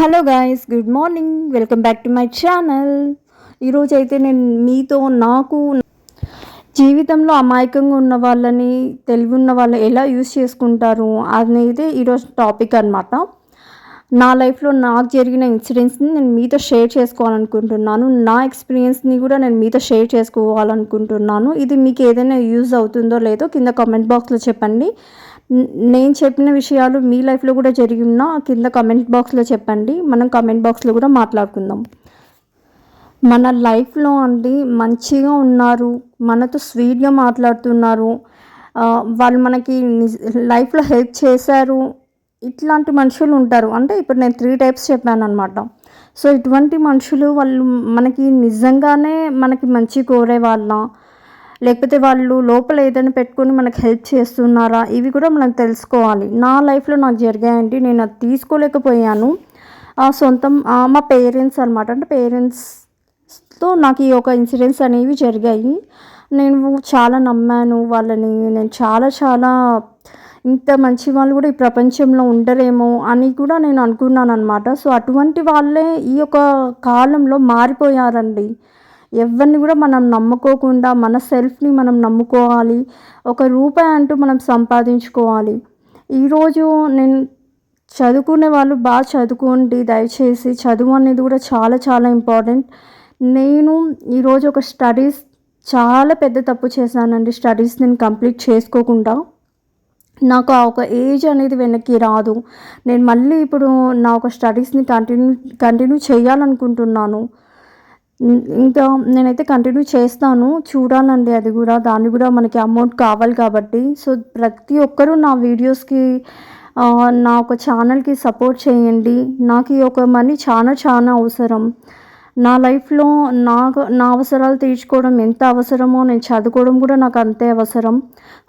Hello guys good morning welcome back to my channel ఈరోజు అయితే నేను మీతో నాకు జీవితంలో అమాయకంగా ఉన్న వాళ్ళని తెలివి ఉన్న వాళ్ళు ఎలా యూస్ చేసుకుంటారు అనేది ఈరోజు టాపిక్ అనమాట నా లైఫ్లో నాకు జరిగిన ఇన్సిడెంట్స్ని నేను మీతో షేర్ చేసుకోవాలనుకుంటున్నాను. నా ఎక్స్పీరియన్స్ని కూడా నేను మీతో షేర్ చేసుకోవాలనుకుంటున్నాను. ఇది మీకు ఏదైనా యూజ్ అవుతుందో లేదో కింద కామెంట్ బాక్స్లో చెప్పండి. నేను చెప్పిన విషయాలు మీ లైఫ్లో కూడా జరిగి ఉన్నా కింద కమెంట్ బాక్స్లో చెప్పండి. మనం కమెంట్ బాక్స్లో కూడా మాట్లాడుకుందాం. మన లైఫ్లో అండి మంచిగా ఉన్నారు మనతో స్వీట్గా మాట్లాడుతున్నారు వాళ్ళు మనకి లైఫ్లో హెల్ప్ చేశారు ఇట్లాంటి మనుషులు ఉంటారు. అంటే ఇప్పుడు నేను త్రీ టైప్స్ చెప్పాను అనమాట సో ఇటువంటి మనుషులు వాళ్ళు మనకి నిజంగానే మనకి మంచి కోరే వాళ్ళ లేకపోతే వాళ్ళు లోపల ఏదైనా పెట్టుకొని మనకు హెల్ప్ చేస్తున్నారా? ఇవి కూడా మనం తెలుసుకోవాలి. నా లైఫ్లో నాకు జరిగాయండి. నేను అది తీసుకోలేకపోయాను. ఆ సొంతం ఆ, మా పేరెంట్స్ అనమాట అంటే పేరెంట్స్తో నాకు ఈ ఒక ఇన్సిడెంట్స్ అనేవి జరిగాయి. నేను చాలా నమ్మాను. వాళ్ళని నేను చాలా చాలా ఇంత మంచి వాళ్ళు కూడా ఈ ప్రపంచంలో ఉండరేమో అని కూడా నేను అనుకున్నాను అనమాట సో అటువంటి వాళ్ళే ఈ యొక్క కాలంలో మారిపోయారండి. ఎవరిని కూడా మనం నమ్ముకోకుండా మన సెల్ఫ్ని మనం నమ్ముకోవాలి. ఒక రూపాయి అంటూ మనం సంపాదించుకోవాలి. ఈరోజు నేను చదువుకునే వాళ్ళు బాగా చదువుకోండి దయచేసి. చదువు అనేది కూడా చాలా చాలా ఇంపార్టెంట్. నేను ఈరోజు ఒక స్టడీస్ చాలా పెద్ద తప్పు చేశానండి. స్టడీస్ నేను కంప్లీట్ చేసుకోకుండా. నాకు ఆ ఒక ఏజ్ అనేది వెనక్కి రాదు. నేను మళ్ళీ ఇప్పుడు నా ఒక స్టడీస్ని కంటిన్యూ కంటిన్యూ చేయాలనుకుంటున్నాను. ఇంకా నేనైతే కంటిన్యూ చేస్తాను. చూడాలండి అది కూడా. దాన్ని కూడా మనకి అమౌంట్ కావాలి కాబట్టి. సో ప్రతి ఒక్కరూ నా వీడియోస్కి నా ఒక ఛానల్కి సపోర్ట్ చేయండి. నాకు ఈ ఒక మనీ చాలా చాలా అవసరం. నా లైఫ్లో నాకు నా అవసరాలు తీర్చుకోవడం ఎంత అవసరమో నేను చదువుకోవడం కూడా నాకు అంతే అవసరం.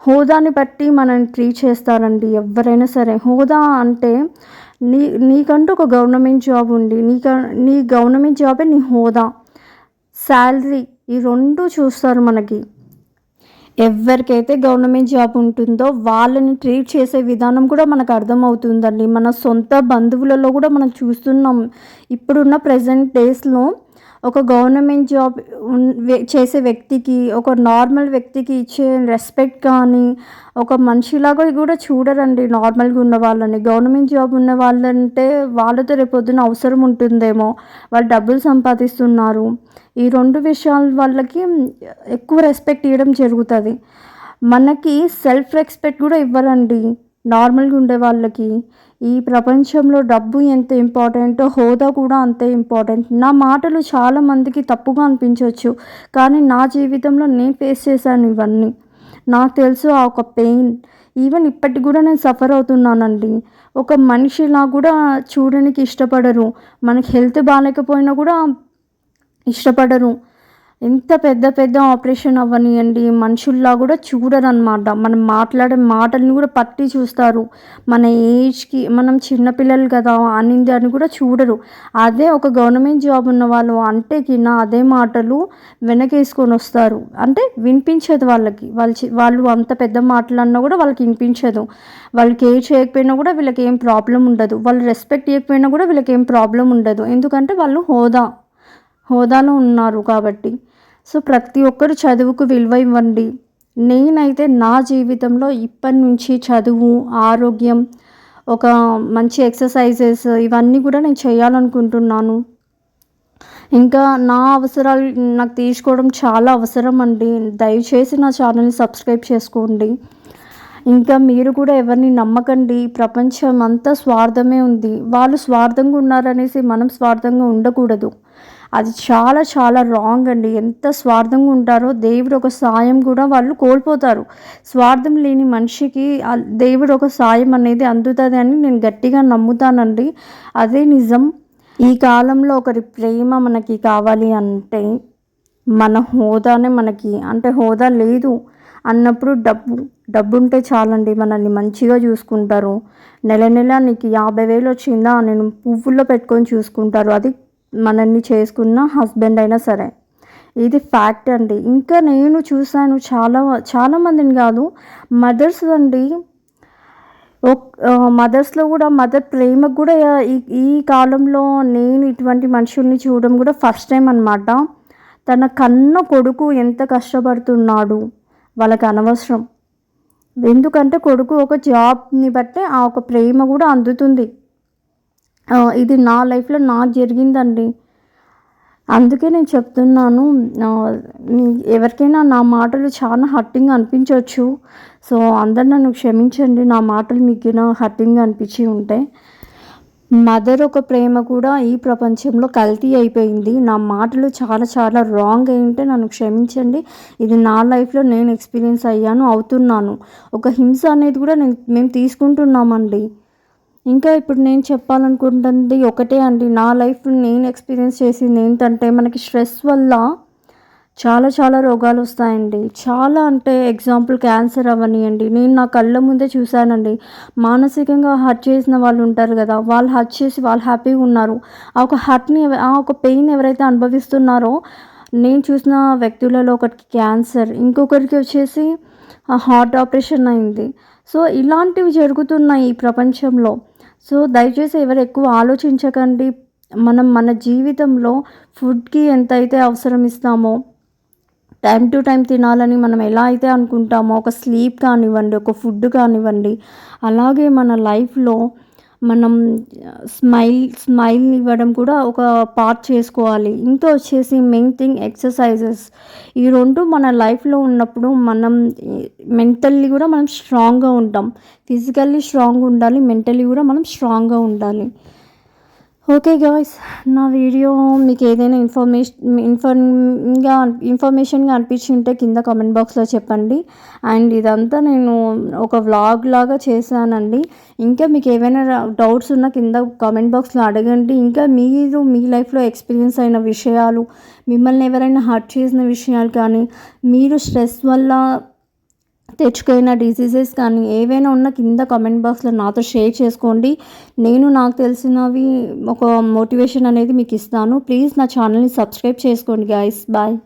హోదాని బట్టి మనల్ని ట్రీట్ చేస్తారండి ఎవరైనా సరే. హోదా అంటే నీ నీకంటూ ఒక గవర్నమెంట్ జాబ్ ఉంది. నీక నీ గవర్నమెంట్ జాబే నీ హోదా. శాలరీ ఈ రెండు చూస్తారు మనకి. ఎవరికైతే గవర్నమెంట్ జాబ్ ఉంటుందో వాళ్ళని ట్రీట్ చేసే విధానం కూడా మనకు అర్థమవుతుందండి. మన సొంత బంధువులలో కూడా మనం చూస్తున్నాం. ఇప్పుడున్న ప్రజెంట్ డేస్లో ఒక గవర్నమెంట్ జాబ్ ఉన్- చేసే వ్యక్తికి ఒక నార్మల్ వ్యక్తికి ఇచ్చే రెస్పెక్ట్ కానీ ఒక మనిషిలాగా కూడా చూడరండి నార్మల్గా ఉన్న వాళ్ళని. గవర్నమెంట్ జాబ్ ఉన్న వాళ్ళంటే వాళ్ళతో రేపొద్దున అవసరం ఉంటుందేమో. వాళ్ళు డబ్బులు సంపాదిస్తున్నారు. ఈ రెండు విషయాల వాళ్ళకి ఎక్కువ రెస్పెక్ట్ ఇవ్వడం జరుగుతుంది. మనకి సెల్ఫ్ రెస్పెక్ట్ కూడా ఇవ్వరండి. నార్మల్గా ఉండే వాళ్ళకి. ఈ ప్రపంచంలో డబ్బు ఎంత ఇంపార్టెంటో హోదా కూడా అంతే ఇంపార్టెంట్. నా మాటలు చాలా మందికి తప్పుగా అనిపించవచ్చు కానీ నా జీవితంలో నేను ఫేస్ చేశాను ఇవన్నీ. నాకు తెలుసు ఆ ఒక పెయిన్. ఈవెన్ ఇప్పటికి కూడా నేను సఫర్ అవుతున్నానండి. ఒక మనిషిలా కూడా చూడడానికి ఇష్టపడరు. మనకి హెల్త్ బాగాలేకపోయినా కూడా ఇష్టపడరు. ఎంత పెద్ద పెద్ద ఆపరేషన్ అవ్వనియండి. మనుషుల్లా కూడా చూడరనమాట మనం మాట్లాడే మాటల్ని కూడా పట్టి చూస్తారు. మన ఏజ్కి మనం చిన్నపిల్లలు కదా అనింది అని కూడా చూడరు. అదే ఒక గవర్నమెంట్ జాబ్ ఉన్న వాళ్ళు అంటే కింద అదే మాటలు వెనకేసుకొని వస్తారు. అంటే వినిపించదు వాళ్ళకి. వాళ్ళు వాళ్ళు అంత పెద్ద మాటలు అన్నా కూడా వాళ్ళకి వినిపించదు. వాళ్ళకి ఏ చేయకపోయినా కూడా వీళ్ళకి ఏం ప్రాబ్లం ఉండదు. వాళ్ళు రెస్పెక్ట్ చేయకపోయినా కూడా వీళ్ళకి ఏం ప్రాబ్లం ఉండదు. ఎందుకంటే వాళ్ళు హోదా హోదాలో ఉన్నారు కాబట్టి. సో ప్రతి ఒక్కరు చదువుకు విలువ ఇవ్వండి. నేనైతే నా జీవితంలో ఇప్పటి నుంచి చదువు ఆరోగ్యం ఒక మంచి ఎక్సర్సైజెస్ ఇవన్నీ కూడా నేను చేయాలనుకుంటున్నాను. ఇంకా నా అవసరాలు నాకు తీసుకోవడం చాలా అవసరం అండి. దయచేసి నా ఛానల్ని సబ్స్క్రైబ్ చేసుకోండి. ఇంకా మీరు కూడా ఎవరిని నమ్మకండి. ప్రపంచం అంతా స్వార్థమే ఉంది. వాళ్ళు స్వార్థంగా ఉన్నారనేసి మనం స్వార్థంగా ఉండకూడదు. అది చాలా చాలా రాంగ్ అండి. ఎంత స్వార్థంగా ఉంటారో దేవుడు ఒక సాయం కూడా వాళ్ళు కోల్పోతారు. స్వార్థం లేని మనిషికి దేవుడు ఒక సాయం అనేది అందుతుంది అని నేను గట్టిగా నమ్ముతానండి. అదే నిజం. ఈ కాలంలో ఒకరి ప్రేమ మనకి కావాలి అంటే మన హోదానే మనకి అంటే హోదా లేదు అన్నప్పుడు డబ్బు డబ్బు ఉంటే చాలండి మనల్ని మంచిగా చూసుకుంటారు. నెల నెల నీకు యాభై వేలు వచ్చిందా? నేను పువ్వుల్లో పెట్టుకొని చూసుకుంటారు. అది మనల్ని చేసుకున్న హస్బెండ్ అయినా సరే. ఇది ఫ్యాక్ట్ అండి. ఇంకా నేను చూశాను చాలా చాలామందిని కాదు మదర్స్ అండి. మదర్స్లో కూడా మదర్ ప్రేమకు కూడా ఈ ఈ కాలంలో నేను ఇటువంటి మనుషుల్ని చూడడం కూడా ఫస్ట్ టైం అనమాట తన కన్న కొడుకు ఎంత కష్టపడుతున్నాడు వాళ్ళకి అనవసరం. ఎందుకంటే కొడుకు ఒక జాబ్ని బట్టే ఆ ఒక ప్రేమ కూడా అందుతుంది. ఇది నా లైఫ్లో నాకు జరిగిందండి. అందుకే నేను చెప్తున్నాను ఎవరికైనా నా మాటలు చాలా హట్టింగ్ అనిపించవచ్చు సో అందరు నన్ను క్షమించండి నా మాటలు మీకు హట్టింగ్ అనిపించి ఉంటే. మదర్ ఒక ప్రేమ కూడా ఈ ప్రపంచంలో కల్తీ అయిపోయింది. నా మాటలు చాలా చాలా రాంగ్ అయి ఉంటే నన్ను క్షమించండి. ఇది నా లైఫ్లో నేను ఎక్స్పీరియన్స్ అయ్యాను అవుతున్నాను. ఒక హింస అనేది కూడా నేను మేము తీసుకుంటున్నామండి. ఇంకా ఇప్పుడు నేను చెప్పాలనుకుంటుంది ఒకటే అండి. నా లైఫ్ నేను ఎక్స్పీరియన్స్ చేసింది ఏంటంటే మనకి స్ట్రెస్ వల్ల చాలా చాలా రోగాలు వస్తాయండి. చాలా అంటే ఎగ్జాంపుల్ క్యాన్సర్ అవనియండి. నేను నా కళ్ళ ముందే చూశానండి. మానసికంగా హర్ట్ చేసిన వాళ్ళు ఉంటారు కదా వాళ్ళు హర్ట్ చేసి వాళ్ళు హ్యాపీగా ఉన్నారు. ఆ ఒక హర్ట్ని ఆ ఒక పెయిన్ ఎవరైతే అనుభవిస్తున్నారో నేను చూసిన వ్యక్తులలో ఒకరికి క్యాన్సర్ ఇంకొకరికి వచ్చేసి హార్ట్ ఆపరేషన్ అయింది. సో ఇలాంటివి జరుగుతున్నాయి ఈ ప్రపంచంలో. సో దయచేసి ఎవరు ఎక్కువ ఆలోచించకండి. మనం మన జీవితంలో ఫుడ్కి ఎంతైతే అవసరం ఇస్తామో టైం టు టైం తినాలని మనం ఎలా అయితే అనుకుంటామో ఒక స్లీప్ కానివ్వండి ఒక ఫుడ్ కానివ్వండి అలాగే మన లైఫ్లో మనం స్మైల్ స్మైల్ ఇవ్వడం కూడా ఒక పార్ట్ చేసుకోవాలి. ఇంకా వచ్చేసి మెయిన్ థింగ్ ఎక్సర్సైజెస్ ఈ రెండు మన లైఫ్లో ఉన్నప్పుడు మనం మెంటల్లీ కూడా మనం స్ట్రాంగ్గా ఉంటాం. ఫిజికల్లీ స్ట్రాంగ్ ఉండాలి మెంటల్లీ కూడా మనం స్ట్రాంగ్గా ఉండాలి. ఓకే గాయస్ నా వీడియో మీకు ఏదైనా ఇన్ఫర్మేషన్ ఇన్ఫర్మ్గా ఇన్ఫర్మేషన్గా అనిపించి ఉంటే కింద కామెంట్ బాక్స్లో చెప్పండి. అండ్ ఇదంతా నేను ఒక వ్లాగ్ లాగా చేశానండి. ఇంకా మీకు ఏమైనా డౌట్స్ ఉన్నా కింద కామెంట్ బాక్స్లో అడగండి. ఇంకా మీరు మీ లైఫ్లో ఎక్స్పీరియన్స్ అయిన విషయాలు మిమ్మల్ని ఎవరైనా హర్ట్ చేసిన విషయాలు కానీ మీరు స్ట్రెస్ వల్ల తెచ్చుకైన డిసీజెస్ కానీ ఏవైనా ఉన్న కింద కామెంట్ బాక్స్లో నాతో షేర్ చేసుకోండి. నేను నాకు తెలిసినవి ఒక మోటివేషన్ అనేది మీకు ఇస్తాను. ప్లీజ్ నా ఛానల్ని సబ్స్క్రైబ్ చేసుకోండి గాయస్ బాయ్